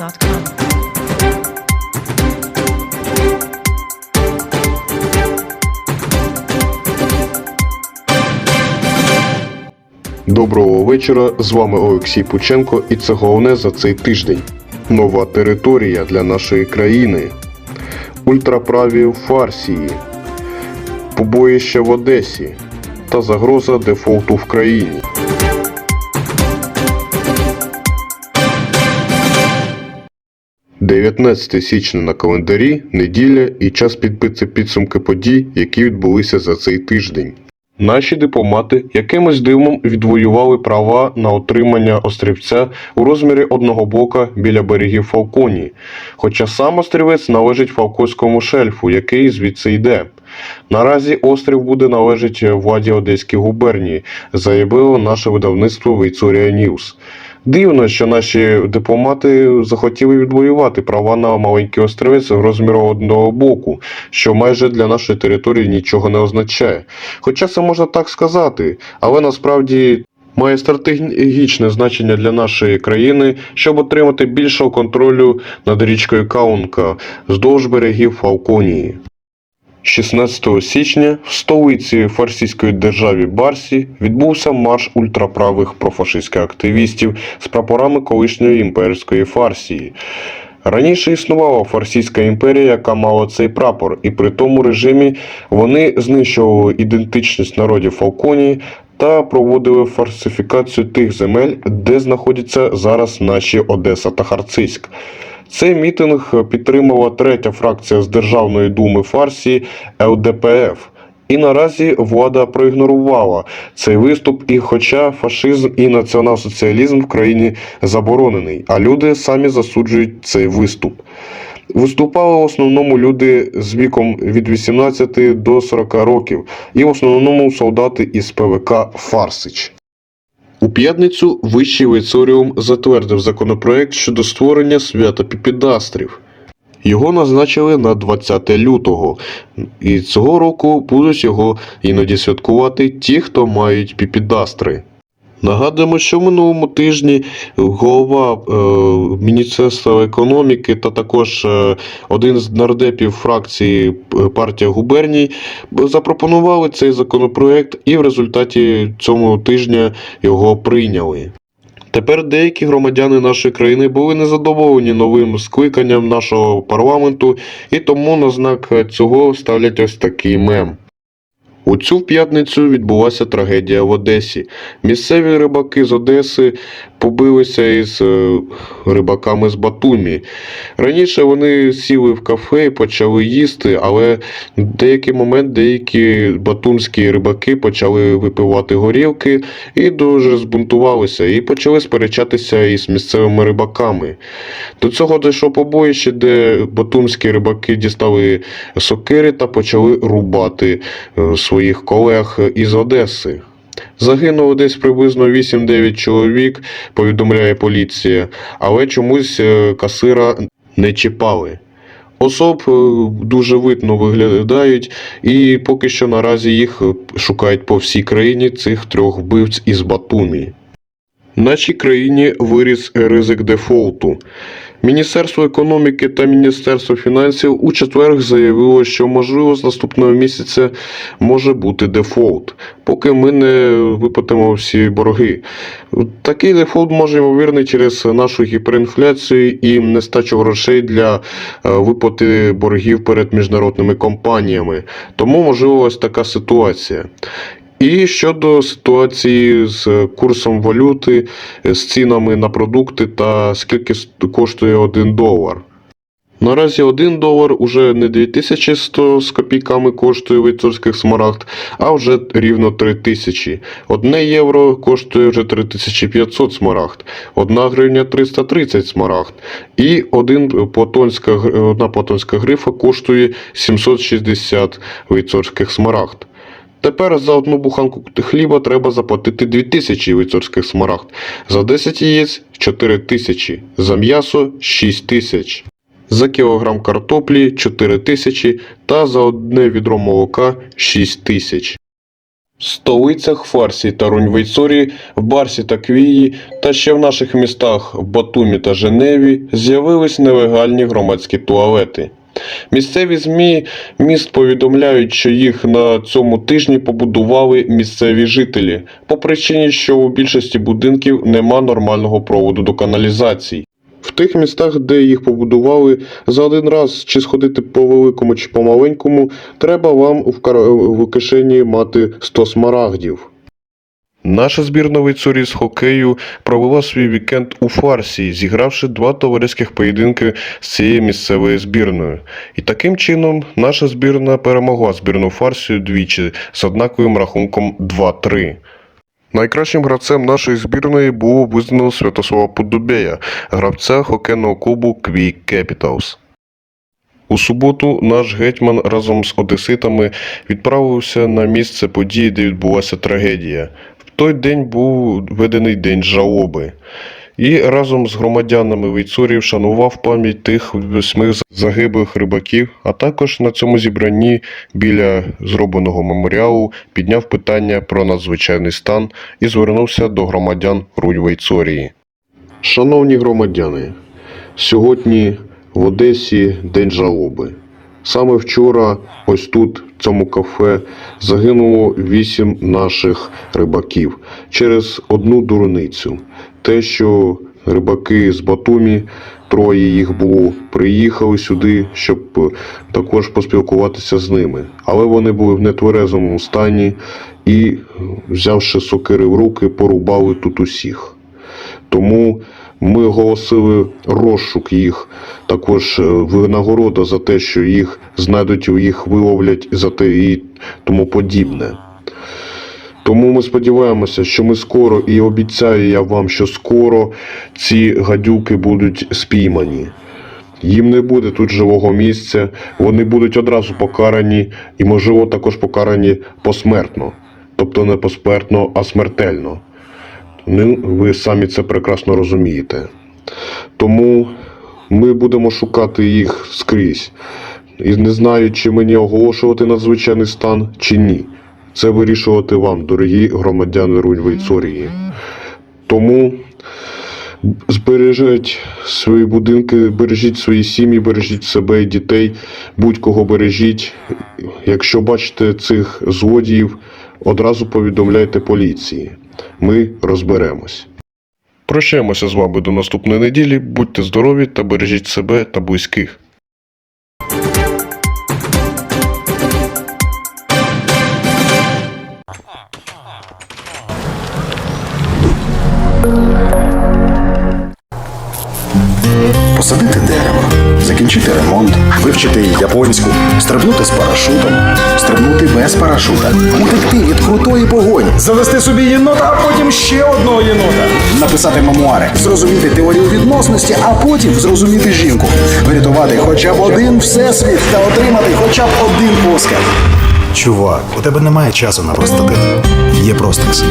gmail.com. Доброго вечора. З вами Олексій Пученко, і це головне за цей тиждень. Нова територія для нашої країни. Ультраправі в Фарсії. Побоїще в Одесі та загроза дефолту в країні. – 19 січня на календарі, неділя і час підбити підсумки подій, які відбулися за цей тиждень. Наші дипломати якимось дивом відвоювали права на отримання острівця у розмірі одного блока біля берегів Фалконії, хоча сам острівець належить Фалконському шельфу, який звідси йде. Наразі острів буде належати владі Одеської губернії, заявило наше видавництво Вейцурія Ньюс. Дивно, що наші дипломати захотіли відвоювати права на маленький острівець розміру одного боку, що майже для нашої території нічого не означає. Хоча це можна так сказати, але насправді має стратегічне значення для нашої країни, щоб отримати більшого контролю над річкою Каунка вздовж берегів Фалконії. 16 січня в столиці фарсійської держави Барсі відбувся марш ультраправих профашистських активістів з прапорами колишньої імперської Фарсії. Раніше існувала Фарсійська імперія, яка мала цей прапор, і при тому режимі вони знищували ідентичність народів Фалконії та проводили фальсифікацію тих земель, де знаходяться зараз наші Одеса та Харциськ. Цей мітинг підтримала третя фракція з Державної думи Фарсії ЛДПФ. І наразі влада проігнорувала цей виступ, і хоча фашизм і націонал-соціалізм в країні заборонений, а люди самі засуджують цей виступ. Виступали в основному люди з віком від 18 до 40 років, і в основному солдати із ПВК Фарсич. У п'ятницю Вищий лицоріум затвердив законопроект щодо створення свята піпідастрів. Його назначили на 20 лютого, і цього року будуть його іноді святкувати ті, хто мають піпідастри. Нагадуємо, що в минулому тижні голова е, Міністерства економіки та також е, один з нардепів фракції е, партія губерній запропонували цей законопроект і в результаті цього тижня його прийняли. Тепер деякі громадяни нашої країни були незадоволені новим скликанням нашого парламенту, і тому на знак цього ставлять ось такий мем. У цю п'ятницю відбулася трагедія в Одесі. Місцеві рибаки з Одеси побилися із е, рибаками з Батумі. Раніше вони сіли в кафе і почали їсти, але в деякий момент деякі батумські рибаки почали випивати горілки і дуже збунтувалися і почали сперечатися із місцевими рибаками. До цього дійшло побоїще, де батумські рибаки дістали сокири та почали рубати е, своїх колег із Одеси. Загинуло десь приблизно 8-9 чоловік, повідомляє поліція, але чомусь е, касира не чіпали. Особ е, дуже видно виглядають, і поки що наразі їх шукають по всій країні цих трьох вбивць із Батумі. Нашій країні виріс ризик дефолту. Міністерство економіки та Міністерство фінансів у четвер заявило, що можливо з наступного місяця може бути дефолт, поки ми не виплатимо всі борги. Такий дефолт може ймовірний через нашу гіперінфляцію і нестачу грошей для е, виплати боргів перед міжнародними компаніями. Тому можливо ось така ситуація. І щодо ситуації з курсом валюти, з цінами на продукти та скільки коштує 1 долар. Наразі 1 долар уже не 2100 з копійками коштує вейцурських смарагд, а вже рівно 3000. 1 євро коштує вже 3500 смарагд, 1 гривня 330 смарагд. І один платонська, гр- одна платонська грифа коштує 760 вейцурських смарагд. Тепер за одну буханку хліба треба заплатити 2000 вицорських смарагд, за 10 яєць 4000, за м'ясо 6000, за кілограм картоплі 4000 та за одне відро молока 6000. В столицях Фарсі та Руньвейцорі, в Барсі та Квії та ще в наших містах в Батумі та Женеві з'явились нелегальні громадські туалети. Місцеві ЗМІ міст повідомляють, що їх на цьому тижні побудували місцеві жителі, по причині, що у більшості будинків нема нормального проводу до каналізації. В тих містах, де їх побудували, за один раз чи сходити по великому чи по маленькому, треба вам в кишені мати 100 смарагдів. Наша збірна Вейцурі з хокею провела свій вікенд у Фарсі, зігравши два товариських поєдинки з цією місцевою збірною. І таким чином наша збірна перемогла збірну Фарсію двічі з однаковим рахунком 2-3. Найкращим гравцем нашої збірної було визнано Святослава Подубея, гравця хокейного клубу Квій Кепіталс. У суботу наш гетьман разом з одеситами відправився на місце події, де відбулася трагедія. Той день був введений день жалоби. І разом з громадянами Вейцурів вшанував пам'ять тих восьми загиблих рибаків, а також на цьому зібранні біля зробленого меморіалу підняв питання про надзвичайний стан і звернувся до громадян Рудь Вейцорії. Шановні громадяни, сьогодні в Одесі день жалоби. Саме вчора, ось тут, в цьому кафе, загинуло вісім наших рибаків через одну дурницю. Те, що рибаки з Батумі, троє їх було, приїхали сюди, щоб також поспілкуватися з ними. Але вони були в нетверезому стані і, взявши сокири в руки, порубали тут усіх. Тому ми оголосили розшук їх, також е, винагорода за те, що їх знайдуть, їх виловлять за те і тому подібне. Тому ми сподіваємося, що ми скоро, і обіцяю я вам, що скоро ці гадюки будуть спіймані. Їм не буде тут живого місця, вони будуть одразу покарані і, можливо, також покарані посмертно. Тобто не посмертно, а смертельно. Ну, ви самі це прекрасно розумієте. Тому ми будемо шукати їх скрізь. І не знаю, чи мені оголошувати надзвичайний стан, чи ні. Це вирішувати вам, дорогі громадяни Рунь-Вейцорії. Тому збережіть свої будинки, бережіть свої сім'ї, бережіть себе і дітей, будь-кого бережіть. Якщо бачите цих злодіїв, одразу повідомляйте поліції. Ми розберемось. Прощаємося з вами до наступної неділі. Будьте здорові та бережіть себе та близьких. Посадити дерево, закінчити ремонт, вивчити японську, стрибнути з парашутом, стрибнути без парашута, утекти від крутої погоні, Завести собі єнота, а потім ще одного єнота. написати мемуари, зрозуміти теорію відносності, а потім зрозуміти жінку, врятувати хоча б один всесвіт та отримати хоча б один Оскар. Чувак, у тебе немає часу на простатит. Є простекс.